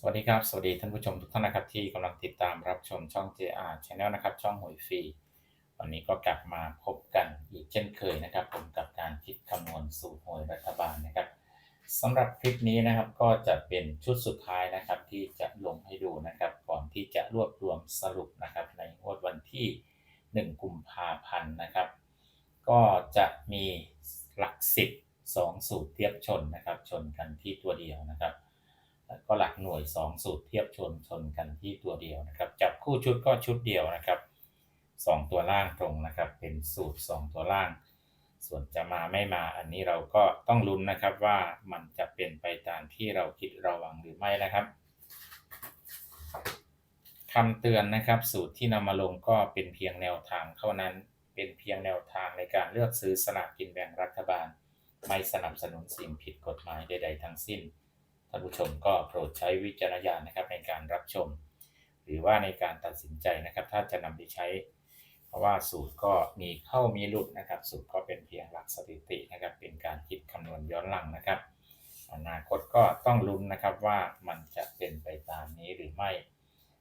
สวัสดีครับ สวัสดีท่านผู้ชมทุกท่านนะครับที่กำลังติดตามรับชมช่อง JR Channel นะครับ ช่องหวยฟรี วันนี้ก็กลับมาพบกันอีกเช่นเคยนะครับผมกับการคิดคำนวณสูตรหวยรัฐบาลนะครับสำหรับคลิปนี้นะครับก็จะเป็นชุดสุดท้ายนะครับที่จะลงให้ดูนะครับ ก่อนที่จะรวบรวมสรุปนะครับในงวดวันที่ 1 กุมภาพันธ์นะครับ ก็จะมีหลักสิบสองสูตรเทียบชนนะครับ ชนกันที่ตัวเดียวนะครับ แล้วก็หลักหน่วย 2 สูตรเทียบชนชนกันที่ตัวเดียวนะครับ จับคู่ชุดก็ชุดเดียวนะครับ 2 ตัวล่างตรงนะครับ เป็นสูตร 2 ตัวล่าง ส่วนจะมาไม่มาอันนี้เราก็ต้องลุ้นนะครับว่ามันจะเป็นไปตามที่เราคิดเราหวังหรือไม่นะครับคำเตือนนะครับสูตรที่นำมาลงก็เป็นเพียงแนวทางเท่านั้นเป็นเพียงแนวทางในการเลือกซื้อสลากกินแบ่งรัฐบาล ไม่สนับสนุนสิ่งผิดกฎหมายใด ๆ ทั้งสิ้น ท่านผู้ชมก็โปรดใช้วิจารณญาณนะครับในการรับชม หรือว่าในการตัดสินใจนะครับ ถ้าจะนำไปใช้ เพราะว่าสูตรก็มีเข้ามีหลุดนะครับ สูตรก็เป็นเพียงหลักสถิตินะครับ เป็นการคิดคำนวณย้อนหลังนะครับ อนาคตก็ต้องลุ้นนะครับว่ามันจะเป็นไปตามนี้หรือไม่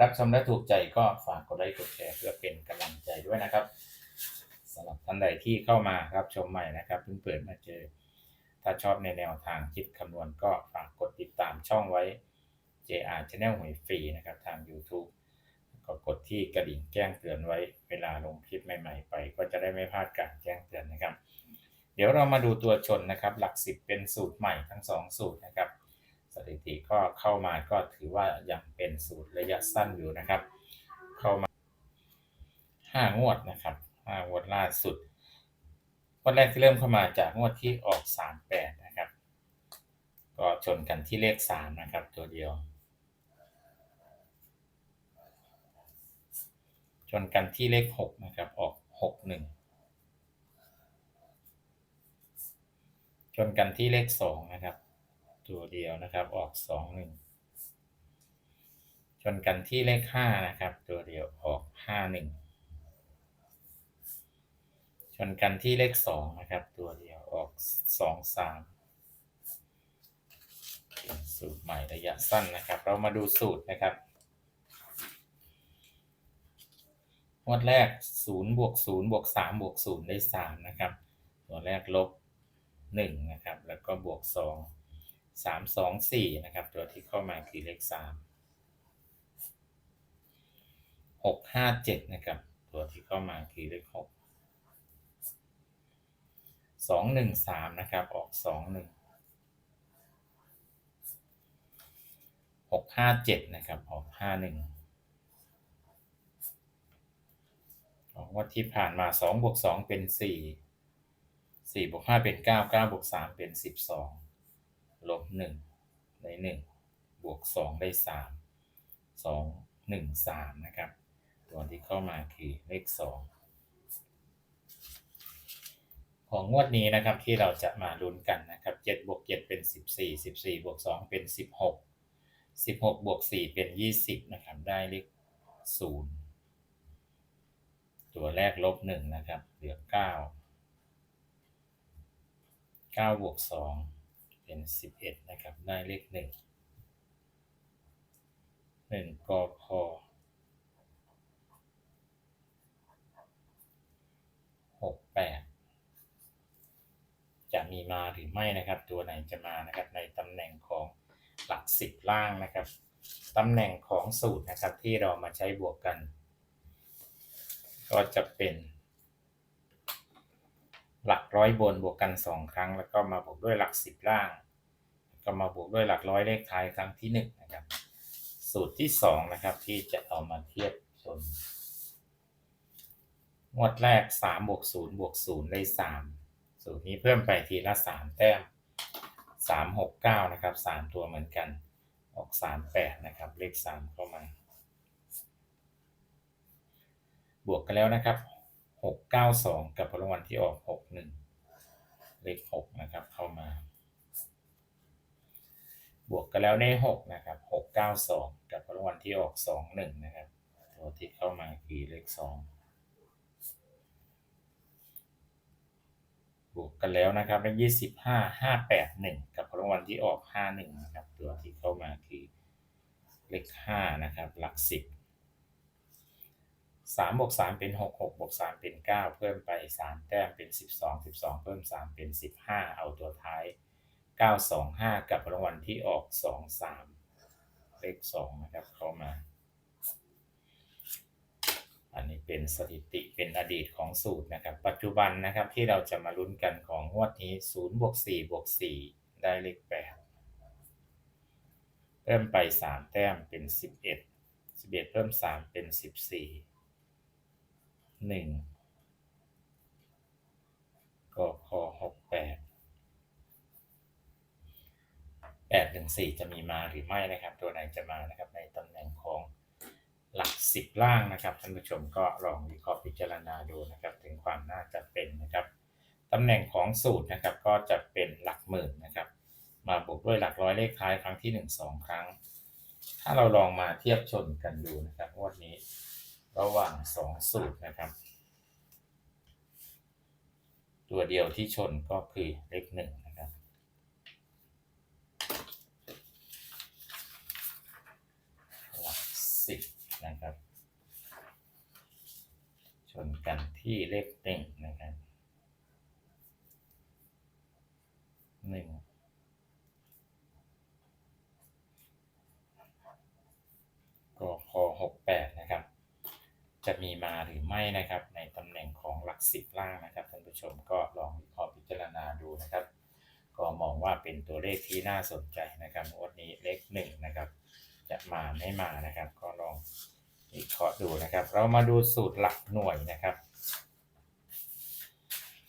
รับชมและถูกใจก็ฝากกดไลค์กดแชร์เพื่อเป็นกำลังใจด้วยนะครับสำหรับท่านใดที่เข้ามารับชมใหม่นะครับเพิ่งเปิดมาเจอ ถ้าชอบในแนวทางคิดคำนวณก็ฝากกดติดตามช่องไว้ JR Channel หวยฟรีนะครับทาง YouTube ก็กดที่กระดิ่งแจ้งเตือนไว้เวลาลงคลิปใหม่ๆ ไป ก็จะได้ไม่พลาดการแจ้งเตือนนะครับ เดี๋ยวเรามาดูตัวชนนะครับ หลักสิบเป็นสูตรใหม่ทั้งสองสูตรนะครับ สถิติก็เข้ามาก็ถือว่ายังเป็นสูตรระยะสั้นอยู่นะครับ เข้ามาห้างวดนะครับห้างวดล่าสุด วดแรกที่เริ่มเข้ามาจากงวดที่ออก38นะครับ ก็ชนกันที่เลข3นะครับ ตัวเดียว ชนกันที่เลข6นะครับ ออก61ชนกันที่เลข2นะครับ ตัวเดียวนะครับ ออก21ชนกันที่เลข5นะครับ ตัวเดียวออก51 ชนกันที่เลขสองนะครับ ตัวเดียวออกสองสามสูตรใหม่ระยะสั้นนะครับ เรามาดูสูตรนะครับงวดแรกศูนย์บวกศูนย์บวกสามบวกศูนย์ได้สามนะครับตัวแรกลบหนึ่งนะครับ แล้วก็บวกสองสามสองสี่นะครับ ตัวที่เข้ามาคือเลขสามหกห้าเจ็ดนะครับ ตัวที่เข้ามาคือเลขหก สองหนึ่งสามนะครับ ออกสองหนึ่งหกห้าเจ็ดนะครับ ออกห้าหนึ่งของวัดที่ผ่านมาสองบวกสองเป็นสี่สี่บวกห้าเป็นเก้าเก้าบวกสามเป็นสิบสองลบหนึ่งได้หนึ่งบวกสองได้สามสองหนึ่งสามนะครับ ตัวที่เข้ามาคือเลขสอง ของงวดนี้นะครับที่เราจะมาลุ้นกันนะครับ7บวก7เป็น 14 14บวก2เป็น 16 16บวก4เป็น 20นะครับได้เลข0ตัวแรกลบ1นะครับเหลือ 9 9บวก2เป็น 11นะครับได้เลข1 1กพ68 จะ มีมาหรือไม่นะครับ ตัวไหนจะมานะครับในตำแหน่งของหลักสิบล่างนะครับตำแหน่งของสูตรนะครับที่เรามาใช้บวกกัน ก็จะเป็น หลักร้อยบนบวกกันสองครั้ง แล้วก็มาบวกด้วยหลักสิบล่าง ก็มาบวกด้วยหลักร้อยเลขท้ายครั้งที่หนึ่งนะครับสูตรที่สองนะครับที่จะเอามาเทียบชนงวดแรกสามบวกศูนย์บวกศูนย์ได้สาม สูตรนี้เพิ่มไปทีละสามแต้มสามหกเก้านะครับสามตัวเหมือนกัน ออกสามแปดนะครับเลขสามเข้ามา บวกกันแล้วนะครับหกเก้าสองกับรางวัลที่ออกหกหนึ่งเลขหกนะครับเข้ามา บวกกันแล้วได้หกนะครับหกเก้าสองกับรางวัลที่ออกสองหนึ่งนะครับตัวที่เข้ามาคือเลขสอง วกกันแล้วนะครับได้ยี่สิบห้าห้าแปดหนึ่งกับรางวัลที่ออกห้าหนึ่งนะครับ ตัวที่เข้ามาคือเลขห้านะครับหลักสิบสามบวกสามเป็นหกหกบวกสามเป็นเก้าเพิ่มไปสามแต้มเป็นสิบสองสิบสองเพิ่มสามเป็นสิบห้าเอาตัวท้ายเก้าสองห้ากับรางวัลที่ออกสองสามเลขสองนะครับเข้ามา อันนี้เป็นสถิติเป็นอดีตของสูตรนะครับ ปัจจุบันนะครับที่เราจะมาลุ้นกันของงวดนี้0บวก4บวก4ได้เลข8เพิ่มไป 3 แต้มเป็น 11 11 เพิ่ม 3 เป็น 14 1ก็คอ68 8ถึง4จะมีมาหรือไม่นะครับ ตัวไหนจะมานะครับในตำแหน่งของ หลัก10ล่างนะครับท่านผู้ชมก็ลองวิเคราะห์พิจารณาดูนะครับ ถึงความน่าจะเป็นนะครับตำแหน่งของสูตรนะครับก็จะเป็นหลักหมื่นนะครับ มาบวกด้วยหลักร้อยเลขท้ายครั้งที่ 1 2 ครั้ง ถ้าเราลองมาเทียบชนกันดูนะครับวดนี้ระหว่าง 2 สูตรนะครับ ตัวเดียวที่ชนก็คือเลขหนึ่งนะครับ หลักสิบนะครับ ชนกัน ที่เลขหนึ่งนะครับหนึ่งก็คอหกแปดนะครับ จะมีมาหรือไม่นะครับ ในตำแหน่งของหลักสิบล่างนะครับท่านผู้ชมก็ลองวิเคราะห์พิจารณาดูนะครับ ก็มองว่าเป็นตัวเลขที่น่าสนใจนะครับงวันนี้เลขหนึ่งนะครับ จะมาไม่มานะครับ ก็ลองวิเคราะห์ดูนะครับ เรามาดูสูตรหลักหน่วยนะครับ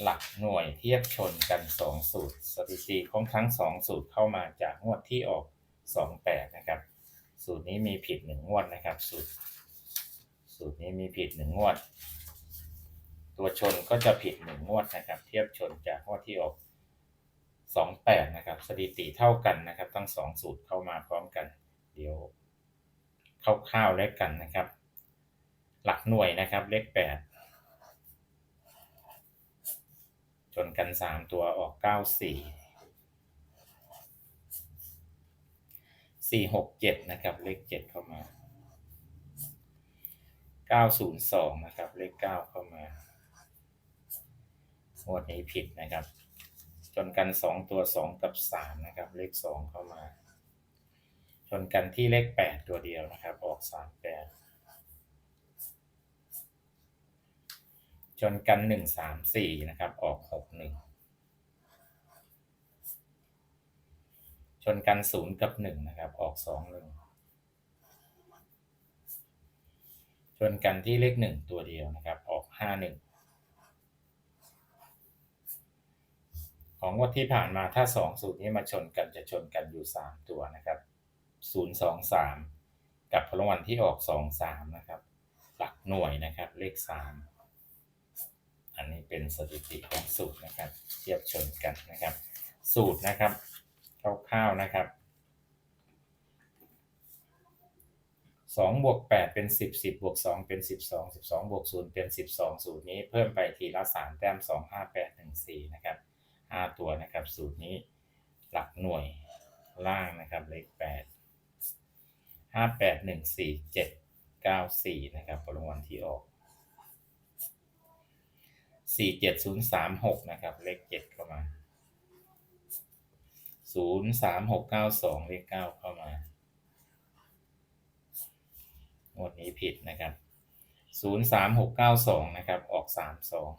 หลักหน่วยเทียบชนกัน 2 สูตร สถิติของทั้ง 2 สูตรเข้ามาจากงวดที่ออก 28 นะครับ สูตรนี้มีผิด 1 งวดนะครับ สูตร สูตรนี้มีผิด 1 งวด ตัวชนก็จะผิด 1 งวดนะครับ เทียบชนจากงวดที่ออก 28 นะครับ สถิติเท่ากันนะครับ ทั้ง 2 สูตรเข้ามาพร้อมกัน เดี๋ยวคร่าวๆแล้วกันนะครับ หลักหน่วยนะครับเลข8 จนกันสามตัวออกเก้าสี่สี่หกเจ็ดนะครับเลขเจ็ดเข้ามาเก้าศูนย์สองนะครับเลขเก้าเข้ามาหมดนี้ผิดนะครับจนกันสองตัวสองกับสามนะครับเลขสองเข้ามาจนกันที่เลขแปดตัวเดียวนะครับออกสามแปด ชนกันหนึ่งสามสี่นะครับ ออกหกหนึ่งชนกันศูนย์กับหนึ่งนะครับ ออกสองหนึ่งชนกันที่เลขหนึ่งตัวเดียวนะครับ ออกห้าหนึ่งของงวดที่ผ่านมาถ้าสองสูตรนี้มาชนกันจะชนกันอยู่สามตัวนะครับศูนย์สองสามกับพลังวันที่ออกสองสามนะครับ หลักหน่วยนะครับ เลขสาม อันนี้เป็นสถิติของสูตรนะครับ เทียบชนกันนะครับ สูตรนะครับคร่าวๆนะครับสองบวกแปดเป็นสิบสิบบวกสองเป็นสิบสองสิบสองบวกศูนย์เป็นสิบสองสูตรนี้เพิ่มไปทีละสามแต้มสองห้าแปดหนึ่งสี่นะครับห้าตัวนะครับสูตรนี้หลักหน่วยล่างนะครับเลขแปดห้าแปดหนึ่งสี่เจ็ดเก้าสี่นะครับรางวัลที่ออก สี่เจ็ดศูนย์สามหกนะครับ เลขเจ็ดเข้ามาศูนย์สามหกเก้าสองเลขเก้าเข้ามางวดนี้ผิดนะครับศูนย์สามหกเก้าสองนะครับ ออกสามสอง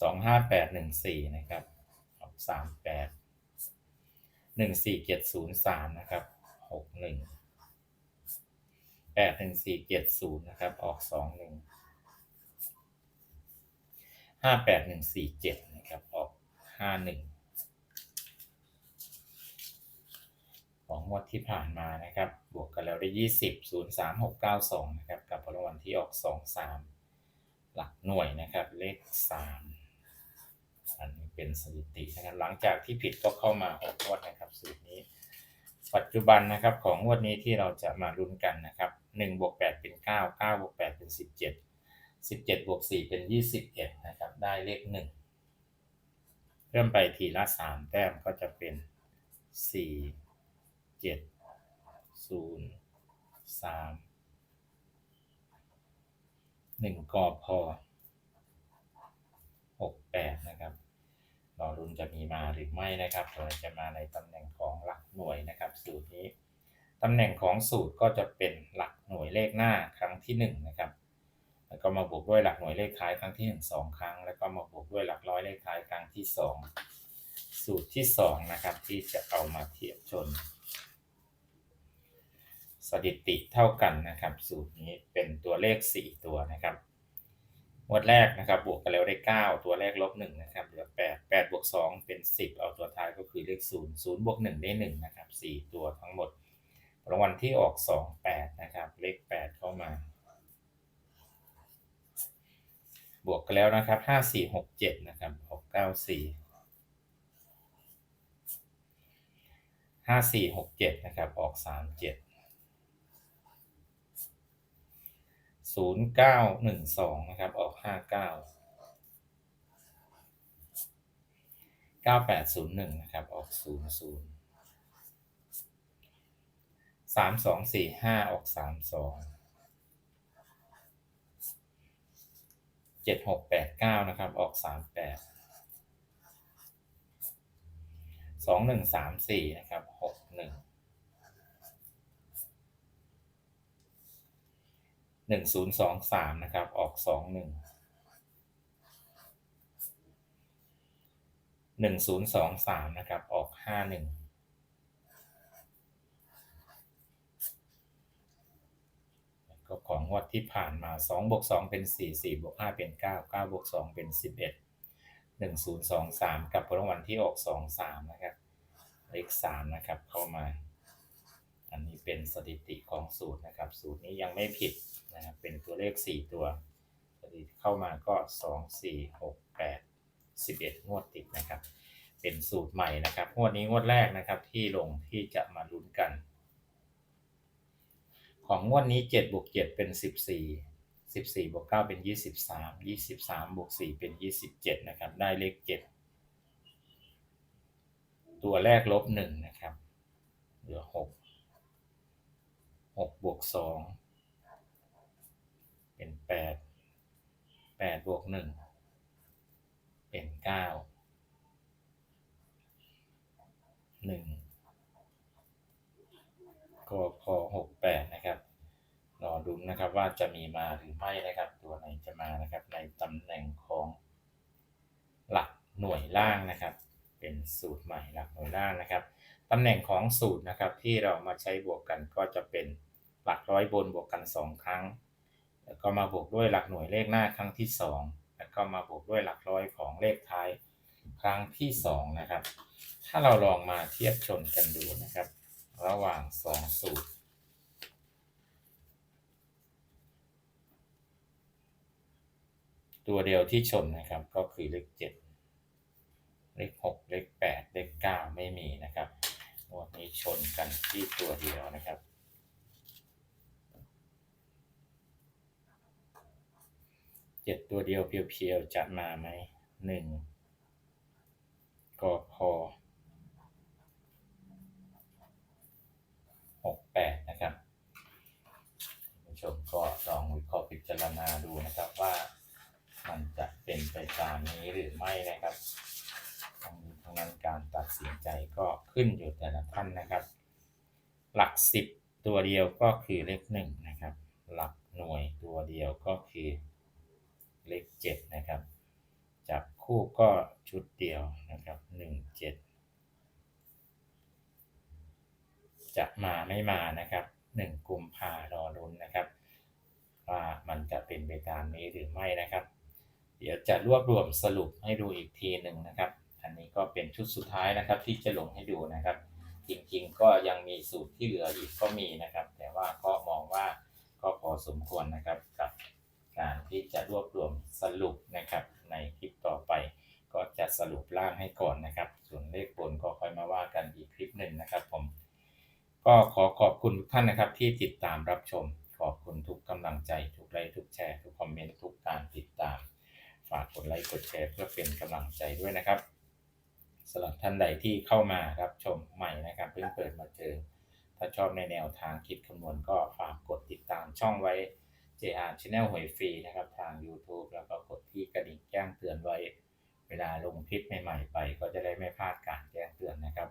สองห้าแปดหนึ่งสี่นะครับ ออกสามแปดหนึ่งสี่เจ็ดศูนย์สามนะครับหกหนึ่งแปดหนึ่งสี่เจ็ดศูนย์นะครับ ออกสองหนึ่ง ห้าแปดหนึ่งสี่เจ็ดนะครับ ออกห้าหนึ่งของงวดที่ผ่านมานะครับ บวกกันแล้วได้ยี่สิบศูนย์สามหกเก้าสองนะครับ กับรางวัลที่ออกสองสามหลักหน่วยนะครับ เลขสามอันนี้เป็นสถิตินะครับ หลังจากที่ผิดก็เข้ามาออกงวดนะครับสูตรนี้ ปัจจุบันนะครับของงวดนี้ที่เราจะมาลุ้นกันนะครับหนึ่งบวกแปดเป็นเก้าเก้าบวกแปดเป็นสิบเจ็ด สิบเจ็ดบวกสี่เป็นยี่สิบเอ็ดนะครับ ได้เลขหนึ่งเพิ่มไปทีละสามแต้มก็จะเป็นสี่จ็ดศูนย์สามหนึ่งกอพอหกแปดนะครับรอรุ่นจะมีมาหรือไม่นะครับเราจะมาในตำแหน่งของหลักหน่วยนะครับ สูตรนี้ตำแหน่งของสูตรก็จะเป็นหลักหน่วยเลขหน้าครั้งที่หนึ่งนะครับ แล้วก็มาบวกด้วยหลักหน่วยเลขท้ายครั้งที่หนึ่งสองครั้ง แล้วก็มาบวกด้วยหลักร้อยเลขท้ายครั้งที่สองสูตรที่สองนะครับที่จะเอามาเทียบชน สถิติเท่ากันนะครับ สูตรนี้เป็นตัวเลข 4 ตัวนะครับงวดแรกนะครับบวกกันแล้วได้ 9 ตัวแรกลบ1นะครับเหลือ 8 8บวก2เป็น 10 เอาตัวท้ายก็คือเลข 0 0บวก1ได้1นะครับ4ตัวทั้งหมดรางวัลที่ออก 2 8 นะครับ เลข 8 เข้ามา บวกกันแล้วนะครับ5 4 6 7นะครับออก9 4 5 4 6 7นะครับออก3 7ศูนย์เก้าหนึ่งสองนะครับออกห้าเก้าเก้าแปดศูนย์หนึ่งนะครับออกศูนย์ศูนย์สามสองสี่ห้าออกสามสอง เจ็ดหกแปดเก้านะครับ ออกสามแปดสองหนึ่งสามสี่นะครับหกหนึ่งหนึ่งศูนย์สองสามนะครับ ออกสองหนึ่งหนึ่งศูนย์สองสามนะครับ ออกห้าหนึ่ง ก็ของงวดที่ผ่านมาสองบวกสองเป็นสี่สี่บวกห้าเป็นเก้าเก้าบวกสองเป็นสิบเอ็ดหนึ่งศูนย์สองสามกับรางวัลที่ออกสองสามนะครับ เลขสามนะครับเข้ามา อันนี้เป็นสถิติของสูตรนะครับ สูตรนี้ยังไม่ผิดนะครับเป็นตัวเลข 4 ตัวสถิติเข้ามาก็ 2 4 6 8 11 งวดติดนะครับ เป็นสูตรใหม่นะครับงวดนี้งวดแรกนะครับที่ลงที่จะมาลุ้นกัน ของงวดนี้7บวก7เป็น14 14บวก9เป็น23 23บวก4เป็น27นะครับ ได้เลข7ตัวแรกลบ1นะครับ เหลือ6 6บวก2เป็น8 8บวก1เป็น9 1 ก็พอ68นะครับรอดูนะครับว่าจะมีมาหรือไม่นะครับ ตัวไหนจะมานะครับ ในตำแหน่งของหลักหน่วยล่างนะครับ เป็นสูตรใหม่หลักหน่วยล่างนะครับตำแหน่งของสูตรนะครับที่เรามาใช้บวกกันก็จะเป็นหลักร้อยบนบวกกัน 2 ครั้ง แล้วก็มาบวกด้วยหลักหน่วยเลขหน้าครั้งที่ 2 แล้วก็มาบวกด้วยหลักร้อยของเลขท้ายครั้งที่ 2 นะครับ ถ้าเราลองมาเทียบชนกันดูนะครับ ระหว่าง2สูตร ตัวเดียวที่ชนนะครับก็คือเลข7เลข6เลข8เลข9ไม่มีนะครับงวดนี้ชนกันที่ตัวเดียวนะครับเจ็ดตัวเดียวเพียวๆจะมาไหมหนึ่งก็พอ 8 นะครับผู้ชมก็ลองวิเคราะห์พิจารณาดูนะครับว่ามันจะเป็นไปตามนี้หรือไม่นะครับทั้งนี้ทั้งนั้นการตัดสินใจก็ขึ้นอยู่แต่ละท่านนะครับ หลัก 10 ตัวเดียวก็คือเลข1นะครับ หลักหน่วยตัวเดียวก็คือเลข7นะครับ จับคู่ก็ชุดเดียวนะครับ 1 7 จะมาไม่มานะครับหนึ่งกุมภารอรุนนะครับว่ามันจะเป็นไปตามนี้หรือไม่นะครับ เดี๋ยวจะรวบรวมสรุปให้ดูอีกทีหนึ่งนะครับ อันนี้ก็เป็นชุดสุดท้ายนะครับที่จะลงให้ดูนะครับ จริงๆ ก็ยังมีสูตรที่เหลืออีกก็มีนะครับ แต่ว่าก็มองว่าก็พอสมควรนะครับกับการที่จะรวบรวมสรุปนะครับ ในคลิปต่อไป ก็จะสรุปร่างให้ก่อนนะครับ ส่วนเลขบนก็ค่อยมาว่ากันอีกคลิปหนึ่งนะครับผม ก็ขอขอบคุณท่านนะครับที่ติดตามรับชม ขอบคุณทุกกำลังใจ ทุกไลค์ทุกแชร์ ทุกคอมเมนต์ ทุกการติดตาม ฝากกดไลค์กดแชร์เพื่อเป็นกำลังใจด้วยนะครับสำหรับท่านใดที่เข้ามารับชมใหม่นะครับเพิ่งเปิดมาเจอ ถ้าชอบในแนวทางคิดคำนวณก็ฝากกดติดตามช่องไว้ JR Channel หวยฟรีนะครับทาง YouTube แล้วก็กดที่กระดิ่งแจ้งเตือนไว้ เวลาลงคลิปใหม่ๆไป ก็จะได้ไม่พลาดการแจ้งเตือนนะครับ